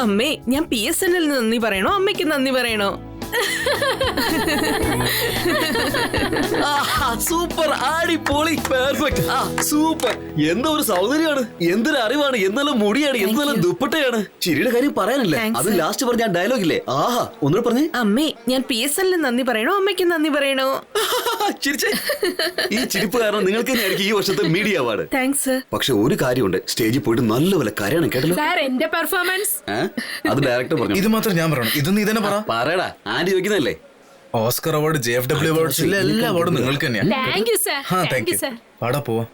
അമ്മേ ഞാൻ P S N L നന്ദി പറയണോ? അമ്മയ്ക്ക് നന്ദി പറയണോ? സൂപ്പർ അടിപൊളി പെർഫെക്റ്റ് ആ സൂപ്പർ. എന്താ ഒരു സൗന്ദര്യമാണ്? എന്തൊരു അറിവാണ്? എന്തെല്ലാം മുടിയാണ്? എന്തെല്ലാം ദുപ്പട്ടയാണ്? ചിരിയുടെ കാര്യം പറയാനില്ല? അത് ലാസ്റ്റ് പറഞ്ഞ ഡയലോഗ് ഇല്ലേ? ആഹാ ഒന്നുകൂടെ പറഞ്ഞേ. അമ്മേ ഞാൻ പി എസ് എല്ലിന് നന്ദി പറയണോ? അമ്മയ്ക്ക് നന്ദി പറയണോ? ചിരിച്ചേ. ഈ ചിരിപ്പ് കാരണം നിങ്ങൾക്ക് തന്നെയായിരിക്കും ഈ വർഷത്തെ മീഡിയ അവാർഡ് താങ്ക്സ് പക്ഷെ ഒരു കാര്യമുണ്ട്. സ്റ്റേജിൽ പോയിട്ട് നല്ലപോലെ കരയണം കേട്ടല്ലോ? സാർ എന്റെ പെർഫോമൻസ് അത് ഡയറക്ടർ പറഞ്ഞു? ഇത് മാത്രം ഞാൻ പറയണം. ഇത് നീ തന്നെ പറ. പറയടാ. Aunty ചോദിക്കുന്നല്ലേ Oscar award J F W awards ഇല്ല എല്ലാ അവാർഡും നിങ്ങൾക്ക് തന്നെയാ. അടുത്തായിട്ട് നമുക്ക് ഒരു പാടാ പോവാ.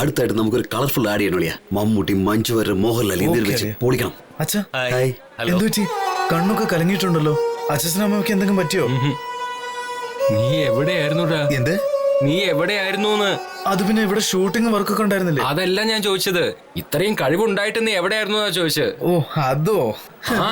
അടുത്തായിട്ട് നമുക്കൊരു കളർഫുൾ ആഡ് ചെയ്യണം വിളിയാ മമ്മൂട്ടി മഞ്ജു വരെ മോഹൻലാൽ ഇതിൽ Okay. വെച്ച് പൊളിക്കണം. അച്ഛാ ഹായ് എന്തു പറ്റി? കണ്ണൊക്കെ കലങ്ങിയിട്ടുണ്ടല്ലോ. അച്ഛനും അമ്മയ്ക്ക് എന്തെങ്കിലും പറ്റിയോ? നീ എവിടെയായിരുന്നുടാ എന്ത്? നീ എവിടെയായിരുന്നു അത് പിന്നെ ഇവിടെ ഷൂട്ടിംഗ് വർക്കൊക്കെ ഉണ്ടായിരുന്നില്ലേ? അതല്ല ഞാൻ ചോദിച്ചത്. ഇത്രയും കഴിവുണ്ടായിട്ട് നീ എവിടെയായിരുന്നു ചോദിച്ചത്? ഓ അതോ? ആ.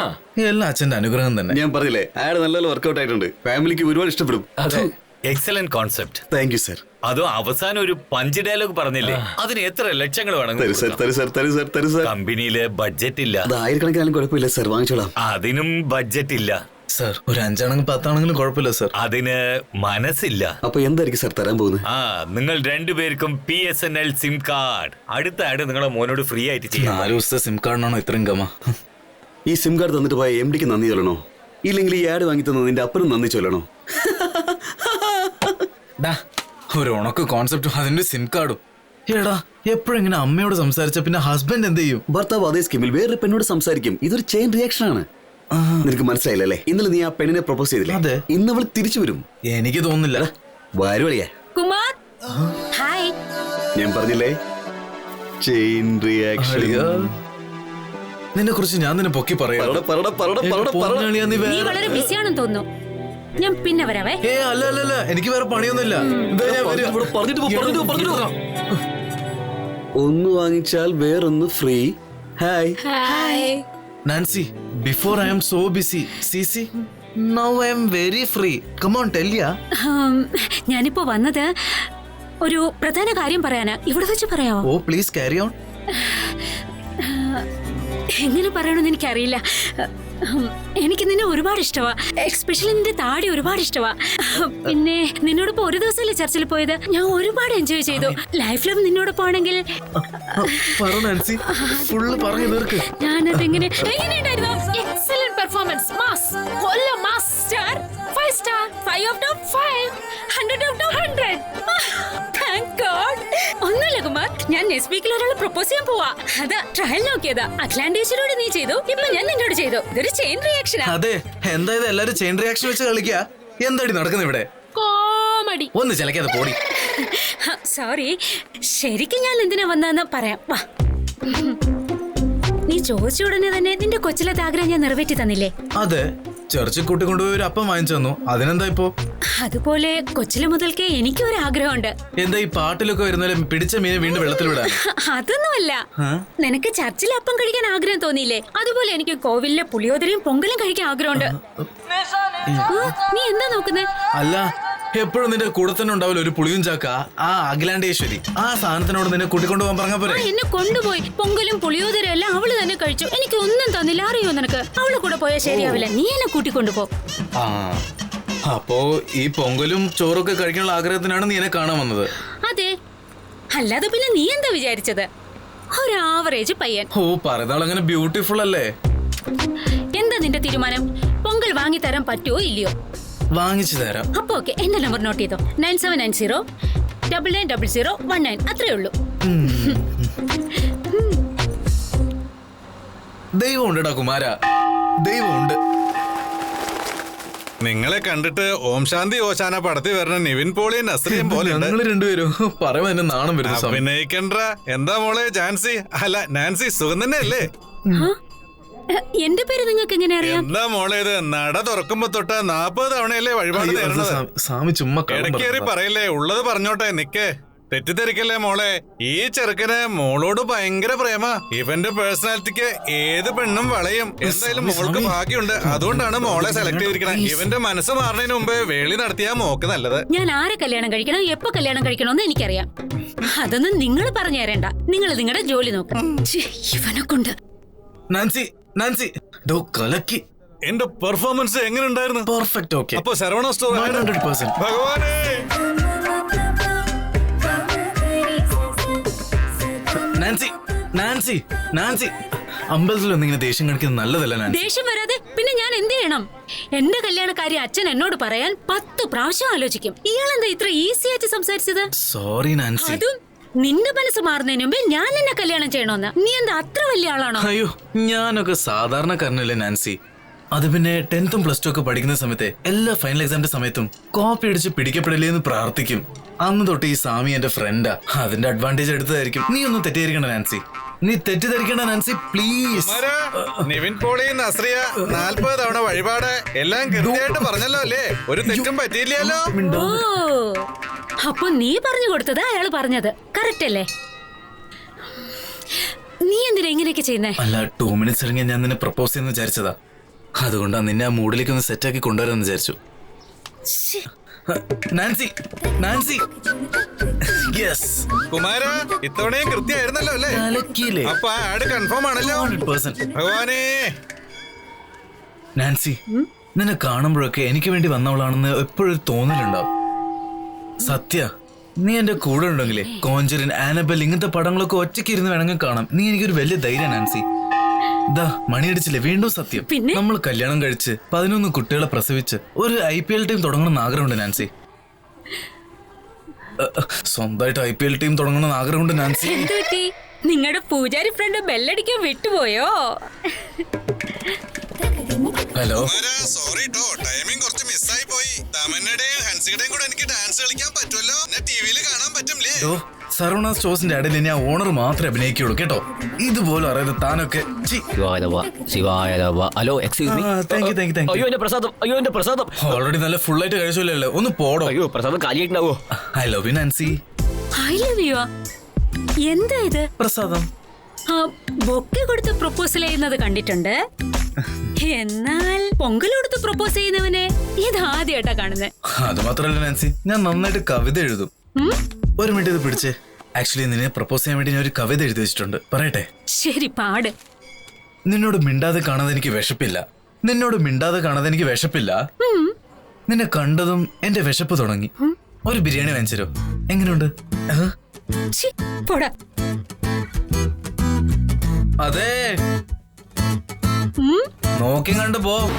എല്ലാം അച്ഛന്റെ അനുഗ്രഹം തന്നെ. ഞാൻ പറഞ്ഞില്ലേ ആഡ് നല്ലപോലെ വർക്ക്ഔട്ട് ആയിട്ടുണ്ട്. ഫാമിലിക്ക് ഒരുപാട് ഇഷ്ടപ്പെടും. അതെ. Excellent concept thank you sir അതോ അവസാനം ഒരു പഞ്ച് ഡയലോഗ് പറഞ്ഞില്ലേ? അതിന് എത്ര ലക്ഷങ്ങൾ വേണം സർ തരു സർ തരു സർ തരു സർ കമ്പനിയിലെ ബഡ്ജറ്റ് ഇല്ല. അത് ആയിരക്കണക്കിനാലും കുഴപ്പമില്ല സർ വാങ്ങിച്ചോളാം. അതിനും ബഡ്ജറ്റ് ഇല്ല. സർ ഒരു അഞ്ചാണെങ്കിലും പത്താണെങ്കിലും കുഴപ്പമില്ല സർ. അതിന് മനസ്സില്ല. അപ്പൊ എന്തായിരിക്കും സർ തരാൻ പോകുന്നത്? ആ നിങ്ങൾ രണ്ടുപേർക്കും B S N L sim card അടുത്ത ആഡ് നിങ്ങളെ മോനോട് ഫ്രീ ആയിട്ട് ചെയ്യാം. നാല് ദിവസത്തെ സിം കാർഡിനാണോ ഇത്രയും ഗമ? ഈ സിം കാർഡ് തന്നിട്ട് പോയ എം ഡിക്ക് നന്ദി ചൊല്ലണോ? ഇല്ലെങ്കിൽ ഈ ആഡ് വാങ്ങി തന്നതിന്റെ അപ്പനും നന്ദി ചൊല്ലണോ? ഡാ ഒരു ഉണക്ക് കോൺസെപ്റ്റും അതിന്റെ സിം കാർഡും എടാ എപ്പോഴെങ്ങനെ അമ്മയോട് സംസാരിച്ച പിന്നെ ഹസ്ബൻഡ് എന്ത് ചെയ്യും? ഭർത്താവ് അതേ സ്കീമിൽ വേറൊരു പെണ്ണോട് സംസാരിക്കും. ഇതൊരു ചെയിൻ റിയാക്ഷൻ ആണ്. നിനക്ക് മനസ്സിലായില്ലേ ഇന്നലെ നീ ആ പെണ്ണിനെ പ്രപ്പോസ് ചെയ്തില്ലേ? അതെ. ഇന്ന് അവൾ തിരിച്ചു വരും. എനിക്ക് തോന്നുന്നില്ല. വരുവളിയാ കുമാർ. ഹായ് ഞാൻ പറഞ്ഞില്ലേ? ചെയിൻ റിയാക്ഷൻ നിന്നെ കുറിച്ച് ഞാൻ നിന്നെ പൊക്കി പറയാം. പറട പറട പറട പറട പറട. നീ വളരെ ബിസിയാണെന്ന് തോന്നുന്നു. ഞാൻ പിന്നെ വരാവേ. ഏ അല്ല അല്ല അല്ല. എനിക്ക് വേറെ പണിയൊന്നുമില്ല. ഒന്ന് വാങ്ങിച്ചാൽ വേറൊന്ന് free. Hi hi Nancy before I'm so busy see see now I'm very free come on tell ya ഞാനിപ്പോ വന്നത് ഒരു പ്രധാന കാര്യം പറയാനാ. ഇവിടെ വെച്ച് പറയാവോ? ഓ പ്ലീസ് ക്യാരി ഓൺ എങ്ങനെ പറയണമെന്ന് എനിക്കറിയില്ല. ഉം, എനിക്ക് നിന്നെ ഒരുപാട് ഇഷ്ടമാ എക്സ്പെഷ്യലി നിന്റെ താടി ഒരുപാട് ഇഷ്ടമാ പിന്നെ നിന്നോടൊപ്പം ഒരു ദിവസമല്ലേ ചർച്ചിൽ പോയത്? ഞാൻ ഒരുപാട് എൻജോയ് ചെയ്തു. ലൈഫിലും നിന്നോടൊപ്പം ആണെങ്കിൽ. ഞാനത് എങ്ങനെ എങ്ങനെയുണ്ടായിരുന്നു? എക്സലന്റ് പെർഫോമൻസ് മാസ് കൊല്ല mass star five star five of hundred of hundred thank God ഒന്നുമില്ല കുമാർ ഞാൻ നെക്സ്റ്റ് വീക്കിൽ ഒരാൾ പ്രപ്പോസ് ചെയ്യാൻ പോവാ. അതാ ട്രയൽ നോക്കിയതാ. അഖിലാണ്ടേശ്വരോട് നീ ചെയ്തു ഇപ്പൊ ഞാൻ നിന്നോട് ചെയ്തു. ഇതൊരു ചെയിൻ റിയാക്ഷനാ അതെ എന്താ ഇത്? എല്ലാരും ചെയിൻ റിയാക്ഷൻ വെച്ച് കളിക്കുക എന്താടി നടക്കുന്നത് ഇവിടെ? കോമഡി. ഒന്ന് ചിലക്കാതെ പോടി. സോറി ശരിക്കും ഞാൻ എന്തിനാ വന്നതെന്ന് പറയാം. വാ. നീ ചോദിച്ച ഉടനെ തന്നെ നിന്റെ കൊച്ചിലത്തെ ആഗ്രഹം ഞാൻ നിറവേറ്റി തന്നില്ലേ? അതെ ചർച്ചിൽ കൂട്ടി കൊണ്ടുപോയി ഒരു അപ്പം വാങ്ങിച്ചു തന്നു. അതിനെന്താ ഇപ്പോ? അതുപോലെ കൊച്ചിലെ മുതൽക്കേ എനിക്ക് ഒരു ആഗ്രഹമുണ്ട് എന്താ ഈ പാട്ടിലൊക്കെ വരുന്നാലും പിടിച്ച മീനെ വീണ്ടും വെള്ളത്തിൽ വിടാൻ? അതൊന്നുമല്ല. നിനക്ക് ചർച്ചിൽ അപ്പം കഴിക്കാൻ ആഗ്രഹം തോന്നിയില്ലേ? അതുപോലെ എനിക്ക് കോവിലിലെ പുളിയോദരയും പൊങ്കലും കഴിക്കാൻ ആഗ്രഹമുണ്ട്. നീ എന്താ നോക്കുന്നേ? അല്ല എപ്പോഴും നിന്റെ കൂടെ തന്നെ ഉണ്ടാവില്ല ഒരു പുളിയും ചാക്ക? ആ അഖിലാണ്ടേശ്വരി ആ സാധനത്തിനോട് നിന്നെ കൂട്ടിക്കൊണ്ടു പോകാൻ പറഞ്ഞ പോലെ എന്നെ കൊണ്ടുപോയി. പൊങ്കലും പുളിയോദരയും എല്ലാം അവൾ തന്നെ കഴിച്ചു. എനിക്ക് ഒന്നും തന്നില്ല. അറിയോ നിനക്ക്? അവൾ കൂടെ പോയാൽ ശരിയാവില്ല. നീ എന്നെ കൂട്ടിക്കൊണ്ടുപോ ആ. അപ്പോ ഈ പൊങ്കലും ചോറൊക്കെ കഴിക്കാനുള്ള ആഗ്രഹത്തിനാണ് നീ എന്നെ കാണാൻ വന്നത്. അതെ. അല്ലാതെ പിന്നെ നീ എന്താ വിചാരിച്ചത്? ഒരു ആവറേജ് പയ്യൻ. ഓ പറയുന്ന അങ്ങനെ ബ്യൂട്ടിഫുൾ അല്ലേ? എന്താ നിന്റെ തീരുമാനം? പൊങ്കൽ വാങ്ങി തരാൻ പറ്റുമോ ഇല്ലയോ? വാങ്ങിച്ചു തരാം. അപ്പൊ ഓക്കെ എന്റെ നമ്പർ നോട്ട് ചെയ്തോ. Nine seven nine zero double nine double zero one nine അത്രേ ഉള്ളൂ. ദൈവമുണ്ടടാ കുമാര. ദൈവമുണ്ട്. നിങ്ങളെ കണ്ടിട്ട് ഓം ശാന്തി ഓശാന പടത്തി വരണ നിവിൻ പോളിയും നസ്രിയും പോലെ ഞങ്ങൾ രണ്ടുപേരും പറയുമ്പോ എന്നെ നാണം വരുന്നു അഭിനയിക്കണ്ട. എന്താ മോളെ ജാൻസി? അല്ല നാൻസി സുഖം തന്നെ അല്ലേ എന്റെ പേര് നിങ്ങൾക്ക് എങ്ങനെ അറിയാം? എന്താ മോളെ ഇത്? നട തുറക്കുമ്പോ തൊട്ട് നാപ്പത് തവണയല്ലേ വഴിപാട് തരണത് സ്വാമി ചുമ്മാ പറയല്ലേ? ഉള്ളത് പറഞ്ഞോട്ടെ നിക്കേ. തെറ്റിദ്ധരിക്കല്ലേ മോളെ? ഈ ചെറുക്കന് മോളോട് ഭയങ്കര പ്രേമ. ഇവന്റെ പേഴ്സണാലിറ്റിക്ക് ഏത് പെണ്ണും വളയും. എന്തായാലും മോൾക്ക്. ഭാഗ്യമുണ്ട്. അതുകൊണ്ടാണ് മോളെ സെലക്ട് ചെയ്തിരിക്കുന്നത് ഇവന്റെ മനസ്സ് മാറുന്നതിന് മുമ്പേ വേളി നടത്തിയാ മോക്ക് നല്ലത്. ഞാൻ ആരെ കല്യാണം കഴിക്കണം എപ്പോ കല്യാണം കഴിക്കണമെന്ന് എനിക്കറിയാം. അതൊന്നും നിങ്ങൾ പറഞ്ഞു തരേണ്ട. നിങ്ങൾ നിങ്ങളുടെ ജോലി നോക്ക്. ഛെ, ഇവനെ കൊണ്ട്. Nancy Nancy. ഡോ കലക്കി. എന്റെ പെർഫോമൻസ് എങ്ങനെ ഉണ്ടായിരുന്നു? പെർഫെക്റ്റ് ഓക്കെ അപ്പൊ ശരവണ സ്റ്റോർ ഹൺഡ്രഡ് പെർസെന്റ് ഭഗവാനേ! Nancy Nancy Nancy. അമ്പലത്തിലൊന്നും ഇങ്ങനെ ദേഷ്യം കാണിക്കുന്നത് നല്ലതല്ല നാൻസി. ദേഷ്യം വരാതെ പിന്നെ ഞാൻ എന്ത് ചെയ്യണം? എന്റെ കല്യാണക്കാരി അച്ഛൻ എന്നോട് പറയാൻ പത്ത് പ്രാവശ്യം ആലോചിക്കും. ഇയാളെന്താ ഇത്ര ഈസി ആയിട്ട് സംസാരിച്ചത്? Sorry Nancy. അതും നിന്റെ മനസ്സ് മാറുന്നതിന് മുമ്പേ ഞാൻ നിന്നെ കല്യാണം ചെയ്യണോന്ന്. നീ എന്താ അത്ര വലിയ ആളാണോ? അയ്യോ ഞാനൊക്കെ സാധാരണക്കാരനല്ലേ നാൻസി. അത് പിന്നെ ടെൻത്തും പ്ലസ് ടു ഒക്കെ പഠിക്കുന്ന സമയത്തെ എല്ലാ ഫൈനൽ എക്സാമിന്റെ സമയത്തും കോപ്പി അടിച്ച് പിടിക്കപ്പെടില്ലേ എന്ന് പ്രാർത്ഥിക്കും. അന്ന് തൊട്ട് ഈ സ്വാമി എന്റെ ഫ്രണ്ടാ അതിന്റെ അഡ്വാന്റേജ് എടുത്തതായിരിക്കും. നീ ഒന്നും തെറ്റിദ്ധരിക്കണ്ട നാൻസി. നീ തെറ്റിദ്ധരിക്കണ്ട നാൻസി. പ്ലീസ് നിവിൻ പോളി നസ്രിയ നാൽപ്പത് തവണ വഴിപാട്. എല്ലാം കൃത്യമായിട്ട് പറഞ്ഞല്ലോ അല്ലേ? ഒരു തെറ്റും പറ്റിയില്ലല്ലോ. അപ്പൊ നീ പറഞ്ഞു കൊടുത്തത് അയാൾ പറഞ്ഞത്. കറക്റ്റ് അല്ലേ? നീ എന്തിനാ ഇങ്ങനെയൊക്കെ ചെയ്യുന്നേ? അല്ല ടൂ മിനിറ്റ്സ് ഇറങ്ങി ഞാൻ നിന്നെ പ്രപ്പോസ് ചെയ്യുന്ന വിചാരിച്ചതാ. അതുകൊണ്ടാ നിന്നെ ആ മൂഡിലേക്ക് ഒന്ന് സെറ്റാക്കി കൊണ്ടുവരാന്ന് വിചാരിച്ചു. Nancy Nancy. യെസ് കുമാര ഇത്തവണയും കൃത്യമായിരുന്നല്ലോ അല്ലേ? കലക്കിയില്ലേ? അപ്പൊ ആ ആഡ് കൺഫേം ആണല്ലോ. ഹൺഡ്രഡ് പേഴ്സെന്റ് ഭഗവാനേ. നാൻസി നിന്നെ കാണുമ്പോഴൊക്കെ എനിക്ക് വേണ്ടി വന്നവളാണെന്ന് എപ്പോഴും തോന്നലുണ്ടാവും. സത്യ നീ എന്റെ കൂടെ ഉണ്ടെങ്കിലേ കോഞ്ചറിൻ ആനബൽ ഇങ്ങനത്തെ പടങ്ങളൊക്കെ ഒറ്റയ്ക്ക് ഇരുന്ന് വേണമെങ്കിൽ കാണാം. നീ എനിക്കൊരു വലിയ ധൈര്യം നാൻസി. ദാ മണിയടിച്ചില്ലേ? വീണ്ടും സത്യം. പിന്നെ? നമ്മൾ കല്യാണം കഴിച്ച് പതിനൊന്ന് കുട്ടികളെ പ്രസവിച്ച് ഒരു ഐ പി എൽ ടീം തുടങ്ങണമെന്ന് ആഗ്രഹമുണ്ട് നാൻസി. അ, അ, സ്വന്തമായിട്ട് ഐ പി എൽ ടീം തുടങ്ങണമെന്ന് ആഗ്രഹമുണ്ട് നാൻസി. എന്ത് പറ്റി? നിങ്ങളുടെ പൂജാരി ഫ്രണ്ട് ബെല്ലടിക്കാൻ വിട്ടുപോയോ? ഹലോ. സോറി ട്ടോ ടൈമിംഗ് കുറച്ച് മിസ്സായി പോയി. തമന്നയുടെയും ഹൻസിയുടെയും കൂടെ എനിക്ക് ഡാൻസ് കളിക്കാൻ പറ്റുമല്ലോ. എന്നെ ടിവിയിൽ കാണാൻ പറ്റും ഓ സർവണ സ്റ്റോഴ്സിന്റെ ഇടയിൽ ഇനി ആ ഓണർ മാത്രമേ അഭിനയിക്കുള്ളൂ കേട്ടോ? ഇതുപോലെ അറിയാതെ താനൊക്കെ ഛി. ശിവായ നമ ശിവായ നമ hello excuse me ah, thank you, thank you, thank you. അയ്യോ എന്റെ പ്രസാദം അയ്യോ എന്റെ പ്രസാദം. ഓൾറെഡി നല്ല ഫുൾ ആയിട്ട് കഴിച്ചില്ലല്ലോ ഒന്ന് പോടോ. അയ്യോ പ്രസാദം കാലിയായിട്ടുണ്ടാവോ I love you Nancy I love you എന്താ ഇത്? പ്രസാദം. ആ, ബൊക്കെ കൊടുത്ത് പ്രൊപ്പോസൽ ചെയ്യുന്നത് കണ്ടിട്ടുണ്ട്. എന്നാൽ പൊങ്കൽ കൊടുത്ത് പ്രൊപ്പോസ് ചെയ്യുന്നവനെ ഇത് ആദ്യമായിട്ടാ കാണുന്നത് അത് മാത്രല്ല നാൻസി ഞാൻ നന്നായിട്ട് കവിത എഴുതും. ഒരു മിനിറ്റ് ഇത് പിടിച്ചേ. ആക്ച്വലി നിന്നെ പ്രപ്പോസ് ചെയ്യാൻ വേണ്ടി ഞാൻ ഒരു കവിത എഴുതി വെച്ചിട്ടുണ്ട്. പറയട്ടെ? ശരി പാട്. നിന്നോട് മിണ്ടാതെ കാണാതെ എനിക്ക് വിശപ്പില്ല. നിന്നോട് മിണ്ടാതെ കാണാതെ എനിക്ക് വിശപ്പില്ല. നിന്നെ കണ്ടതും എന്റെ വിശപ്പ് തുടങ്ങി. ഒരു ബിരിയാണി വാങ്ങിച്ചരോ എങ്ങനെയുണ്ട്? അതെ. നോക്കി കണ്ട് പോ.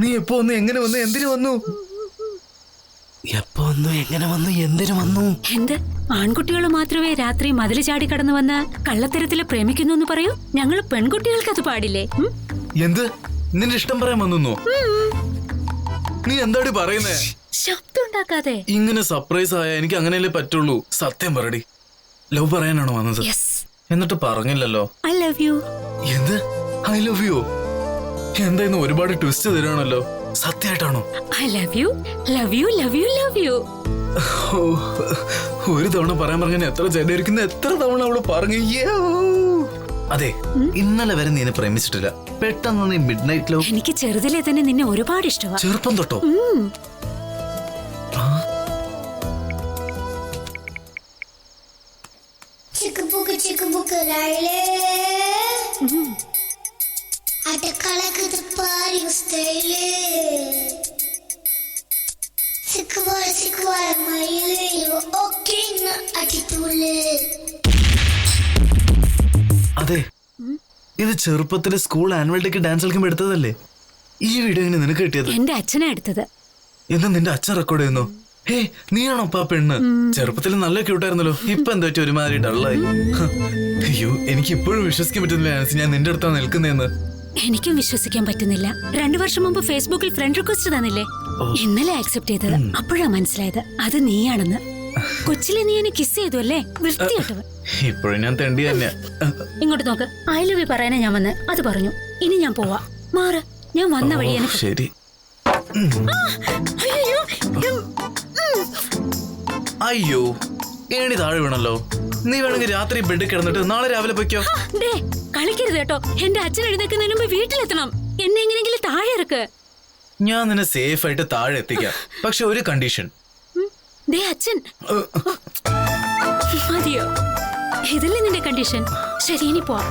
നീ എപ്പോ വന്നു? എങ്ങനെ വന്നു? എന്തിനു വന്നു? എപ്പോ വന്നു? എങ്ങനെ വന്നു? എന്തിനു വന്നു? എന്ത്? ആൺകുട്ടികൾ മാത്രമേ രാത്രി മതിൽ ചാടി കടന്നു വന്ന് കള്ളത്തരത്തിൽ പ്രേമിക്കുന്നു എന്ന് പറയൂ? ഞങ്ങൾ പെൺകുട്ടികൾക്ക് അത് പാടില്ലേ? എന്ത്? നിന്റെ ഇഷ്ടം പറയാൻ വന്നു നീ എന്താടി പറയുന്നേ? ശബ്ദം ഉണ്ടാക്കാതെ. ഇങ്ങനെ സർപ്രൈസ് ആയ എനിക്ക് അങ്ങനെയല്ലേ പറ്റുള്ളൂ. സത്യം പറടി ലവ് പറയാനാണോ വന്നത്? യെസ് എന്നിട്ട് പറഞ്ഞില്ലല്ലോ. ഐ ലവ് യു എന്ത്? ഐ ലവ് യു എന്തായിരുന്നു ഒരുപാട് ട്വിസ്റ്റ് തരാണല്ലോ സത്യമായിട്ടാണോ? I love you love you love you love you ഒരു തവണ പറയാൻ പറഞ്ഞ എത്ര ചെടിയിരിക്കുന്ന എത്ര തവണ അവൾ പറഞ്ഞു. അതെ ഇന്നലെ വരെ നീ പ്രേമിച്ചിട്ടില്ല. പെട്ടെന്ന് നീ മിഡ് നൈറ്റ് ലവ് എനിക്ക് ചെറുതിലെ തന്നെ നിന്നെ ഒരുപാട് ഇഷ്ടമാണ് ചെറുപ്പം തൊട്ടോ? ചിക്കുപുക്ക് അടക്കളക്ക് അട കലകുത് പാരി സ്റ്റൈൽ സിക്കുവാര സിക്കുവാര മയിൽ ഒക്കെ അടിത്തുള്ളു അതെ. ഇത് ചെറുപ്പത്തിലെ സ്കൂൾ ആനുവൽ ഡേക്ക് ഡാൻസ് കളിക്കുമ്പോൾ എടുത്തതല്ലേ? ഈ വീഡിയോ എങ്ങനെ നിനക്ക് കിട്ടിയത്? എന്റെ അച്ഛനാ എടുത്തത്. എന്നാ നിന്റെ അച്ഛൻ റെക്കോർഡ് ചെയ്യുന്നു. ഹേ നീയാണോ അപ്പാ പെണ്ണ്? ചെറുപ്പത്തിൽ നല്ല ക്യൂട്ടായിരുന്നല്ലോ ഇപ്പൊ എന്താ പറ്റി? ഒരുമാതിരി ഡള്ളായി അയ്യോ എനിക്ക് ഇപ്പോഴും വിശ്വസിക്കാൻ പറ്റുന്നില്ല നാൻസി, ഞാൻ നിന്റെ അടുത്താണ് നിൽക്കുന്നതെന്ന് എനിക്കും വിശ്വസിക്കാൻ പറ്റുന്നില്ല. രണ്ടു വർഷം മുമ്പ് ഫേസ്ബുക്കിൽ ഫ്രണ്ട് റിക്വസ്റ്റ് തന്നില്ലേ? ഇന്നലെ ആക്സെപ്റ്റ് ചെയ്തത്. അപ്പോഴാ മനസ്സിലായത്. അത് നീയാണെന്ന്. കൊച്ചിലെ നീ എന്നെ കിസ് ചെയ്തു അല്ലേ? വൃത്തിയായിട്ടവൻ ഇപ്പോഴും ഞാൻ തെണ്ടി തന്നെ. ഇങ്ങോട്ട് നോക്ക്. ഐ ലവ് യു പറയാനാ ഞാൻ വന്ന്. അത് പറഞ്ഞു. ഇനി ഞാൻ പോവാ. മാറ്. ഞാൻ വന്ന വഴി എനിക്ക് ശരി. അയ്യോ അയ്യോ ഏണി താഴെ വീണല്ലോ. നീ വേണമെങ്കിൽ രാത്രി ബെഡിൽ കിടന്നിട്ട് നാളെ രാവിലെ പൊയ്ക്കോ. ദേ കളിക്കരുത് കേട്ടോ. എന്റെ അച്ഛൻ എഴുന്നേക്കുന്നതിന് മുമ്പ് വീട്ടിലെത്തണം. എന്നെ എങ്ങനെയെങ്കിലും താഴെ ഇറക്ക്. ഞാൻ നിന്നെ സേഫ് ആയിട്ട് താഴെ എത്തിക്കാം. പക്ഷെ ഒരു കണ്ടീഷൻ ദേ അച്ഛൻ. മതിയോ? ഇതല്ലേ നിന്റെ കണ്ടീഷൻ ശരി ഇനി പോവാം.